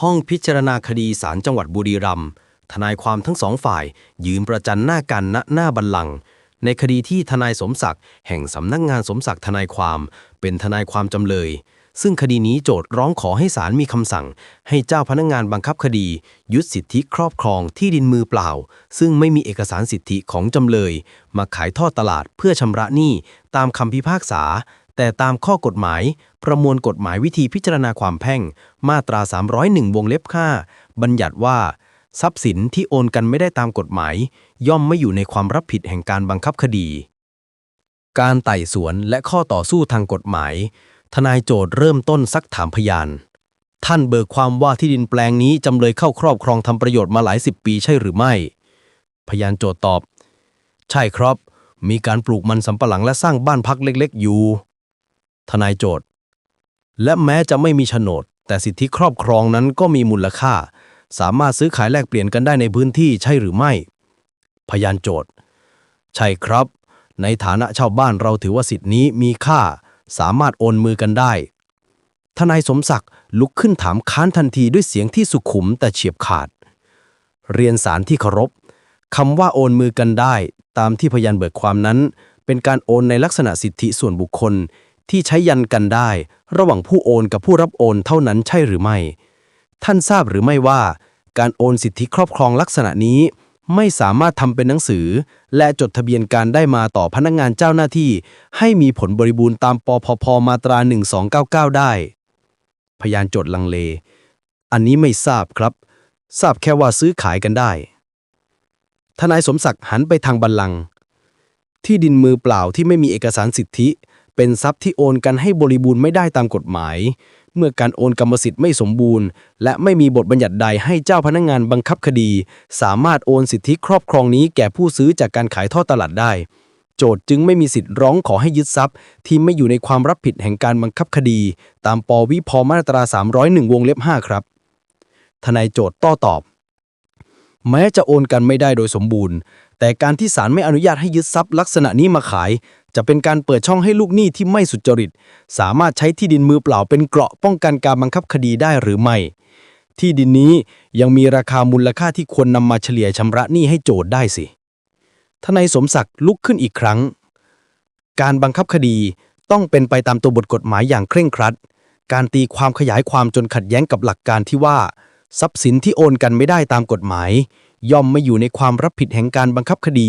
ห้องพิจารณาคดีศาลจังหวัดบุรีรัมย์ทนายความทั้งสองฝ่าย ยืนประจันหน้ากันณหน้าบัลลังก์ในคดีที่ทนายสมศักดิ์แห่งสำนักงานสมศักดิ์ทนายความ เป็นทนายความจำเลย ซึ่งคดีนี้โจทย์ร้องขอให้ศาลมีคำสั่ง ให้เจ้าพนักงานบังคับคดี ยึดสิทธิครอบครองที่ดินมือเปล่า ซึ่งไม่มีเอกสารสิทธิของจำเลย มาขายทอดตลาดเพื่อชำระหนี้ตามคำพิพากษา แต่ตามข้อกฎหมาย ประมวลกฎหมายวิธีพิจารณาความแพ่ง มาตรา 301 วงเล็บค่า บัญญัติว่า ทรัพย์สินที่โอนกันไม่ได้ตามกฎหมาย ย่อมไม่อยู่ในความรับผิดแห่งการบังคับคดี การไต่สวนและข้อต่อสู้ทางกฎหมาย ทนายโจทย์เริ่มต้นซักถามพยาน ท่านเบิกความว่าที่ดินแปลงนี้จำเลยเข้าครอบครองทำประโยชน์มาหลายสิบปีใช่หรือไม่ พยานโจทย์ตอบ ใช่ครับ มีการปลูกมันสำปะหลังและสร้างบ้านพักเล็ก ๆ อยู่ ทนายโจทย์ และแม้จะไม่มีโฉนด แต่สิทธิครอบครองนั้นก็มีมูลค่า สามารถซื้อขายแลกเปลี่ยนกันได้ในพื้นที่ใช่หรือไม่ พยานโจทย์ ใช่ครับ ในฐานะชาวบ้านเราถือว่าสิทธินี้มีค่า สามารถโอนมือกันได้ ทนายสมศักดิ์ลุกขึ้นถามค้านทันทีด้วยเสียงที่สุขุมแต่เฉียบขาด เรียนสารที่เคารพคำว่าโอนมือกันได้ ตามที่พยานเบิกความนั้น เป็นการโอนในลักษณะสิทธิส่วนบุคคล ที่ใช้ยันกันได้ ระหว่างผู้โอนกับผู้รับโอนเท่านั้นใช่หรือไม่ ท่านทราบหรือไม่ว่า การโอนสิทธิครอบครองลักษณะนี้ ไม่สามารถทำเป็นหนังสือ และจดทะเบียนการได้มาต่อพนักงานเจ้าหน้าที่ ให้มีผลบริบูรณ์ตามปพพมาตรา 1299 ได้ พยานโจทย์ลังเล อันนี้ไม่ทราบครับ ทราบแค่ว่าซื้อขายกันได้ทนายสมศักดิ์หันไปทางบัลลังก์ที่ดินมือเปล่าที่ไม่มีเอกสารสิทธิ เป็นทรัพย์ที่โอนกันให้บริบูรณ์ไม่ได้ตามกฎหมาย เมื่อการโอนกรรมสิทธิ์ไม่สมบูรณ์ และไม่มีบทบัญญัติใดให้เจ้าพนักงานบังคับคดี สามารถโอนสิทธิครอบครองนี้แก่ผู้ซื้อจากการขายทอดตลาดได้ โจทย์จึงไม่มีสิทธิ์ร้องขอให้ยึดทรัพย์ ที่ไม่อยู่ในความรับผิดแห่งการบังคับคดี ตามปวิพมาตรา 301 วงเล็บ 5 ครับ ทนายโจทย์โต้ตอบ แม้จะโอนกันไม่ได้โดยสมบูรณ์ แต่การที่ศาลไม่อนุญาตให้ยึดทรัพย์ลักษณะนี้มาขาย จะเป็นการเปิดช่องให้ลูกหนี้ที่ไม่สุจริต สามารถใช้ที่ดินมือเปล่าเป็นเกราะป้องกันการบังคับคดีได้หรือไม่ ที่ดินนี้ยังมีราคามูลค่าที่ควรนำมาเฉลี่ยชำระหนี้ให้โจทย์ได้สิทนายสมศักดิ์ลุกขึ้นอีกครั้ง การบังคับคดีต้องเป็นไปตามตัวบทกฎหมายอย่างเคร่งครัด การตีความขยายความจนขัดแย้งกับหลักการที่ว่า ทรัพย์สินที่โอนกันไม่ได้ตามกฎหมาย ย่อมไม่อยู่ในความรับผิดแห่งการบังคับคดี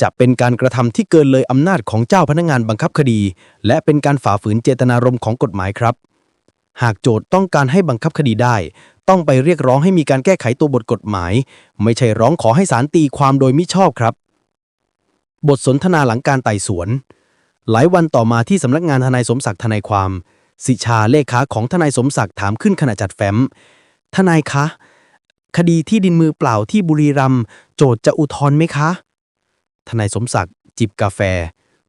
จะเป็นการกระทำที่เกินเลยอำนาจของเจ้าพนักงานบังคับคดี และเป็นการฝ่าฝืนเจตนารมณ์ของกฎหมายครับ หากโจทย์ต้องการให้บังคับคดีได้ ต้องไปเรียกร้องให้มีการแก้ไขตัวบทกฎหมาย ไม่ใช่ร้องขอให้ศาลตีความโดยมิชอบครับ บทสนทนาหลังการไต่สวน หลายวันต่อมาที่สำนักงานทนายสมศักดิ์ทนายความ สิชาเลขาของทนายสมศักดิ์ถามขึ้นขณะจัดแฟ้มทนายคะ คดีที่ดินมือเปล่าที่บุรีรัมย์โจทจะอุทธรณ์ไหมคะ ทนายสมศักดิ์จิบกาแฟ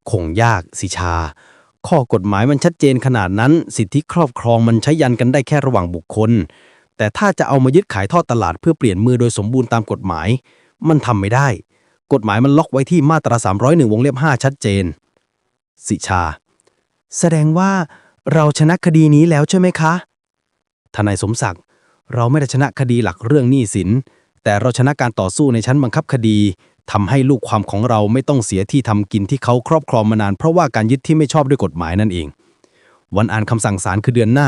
คงยากสิชา ข้อกฎหมายมันชัดเจนขนาดนั้น สิทธิครอบครองมันใช้ยันกันได้แค่ระหว่างบุคคล แต่ถ้าจะเอามายึดขายทอดตลาดเพื่อเปลี่ยนมือโดยสมบูรณ์ตามกฎหมาย มันทำไม่ได้ กฎหมายมันล็อกไว้ที่มาตรา 301 วงเล็บ 5 ชัดเจน สิชา แสดงว่าเราชนะคดีนี้แล้วใช่ไหมคะ ทนายสมศักดิ์ เราไม่ได้ชนะคดีหลักเรื่องหนี้สิน แต่เราชนะการต่อสู้ในชั้นบังคับคดีทำให้ลูกความของเราไม่ต้องเสียที่ทำกินที่เขาครอบครองมานานเพราะว่าการยึดที่ไม่ชอบด้วยกฎหมายนั่นเอง วันอ่านคำสั่งศาลคือเดือนหน้า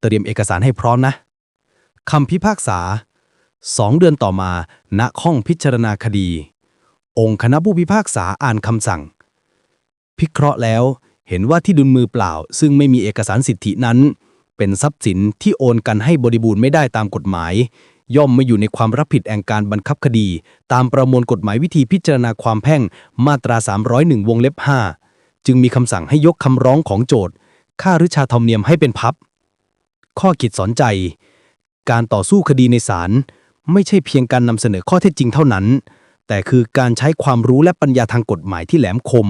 เตรียมเอกสารให้พร้อมนะคำพิพากษาสองเดือนต่อมา ณ ห้องพิจารณาคดี องค์คณะผู้พิพากษาอ่านคำสั่ง พิเคราะห์แล้ว เห็นว่าที่ดุลมือเปล่า ซึ่งไม่มีเอกสารสิทธินั้น เป็นทรัพย์สินที่โอนกันให้บริบูรณ์ไม่ได้ตามกฎหมาย ย่อมไม่อยู่ในความรับผิดแห่งการบังคับคดี ตามประมวลกฎหมายวิธีพิจารณาความแพ่งมาตรา 301 วงเล็บ 5 จึงมีคำสั่งให้ยกคำร้องของโจทย์ค่าริชาธรรมเนียมให้เป็นพับ ข้อขีดสอนใจ การต่อสู้คดีในศาลไม่ใช่เพียงการนำเสนอข้อเท็จจริงเท่านั้น แต่คือการใช้ความรู้และปัญญาทางกฎหมายที่แหลมคม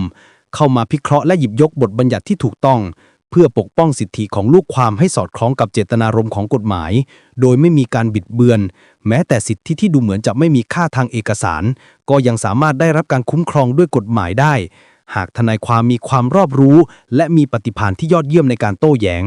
เข้ามาพิเคราะห์และหยิบยกบทบัญญัติที่ถูกต้อง เพื่อปกป้องสิทธิของลูกความให้สอดคล้องกับเจตนารมณ์ของกฎหมาย โดยไม่มีการบิดเบือน แม้แต่สิทธิที่ดูเหมือนจะไม่มีค่าทางเอกสาร ก็ยังสามารถได้รับการคุ้มครองด้วยกฎหมายได้ หากทนายความมีความรอบรู้ และมีปฏิภาณที่ยอดเยี่ยมในการโต้แย้ง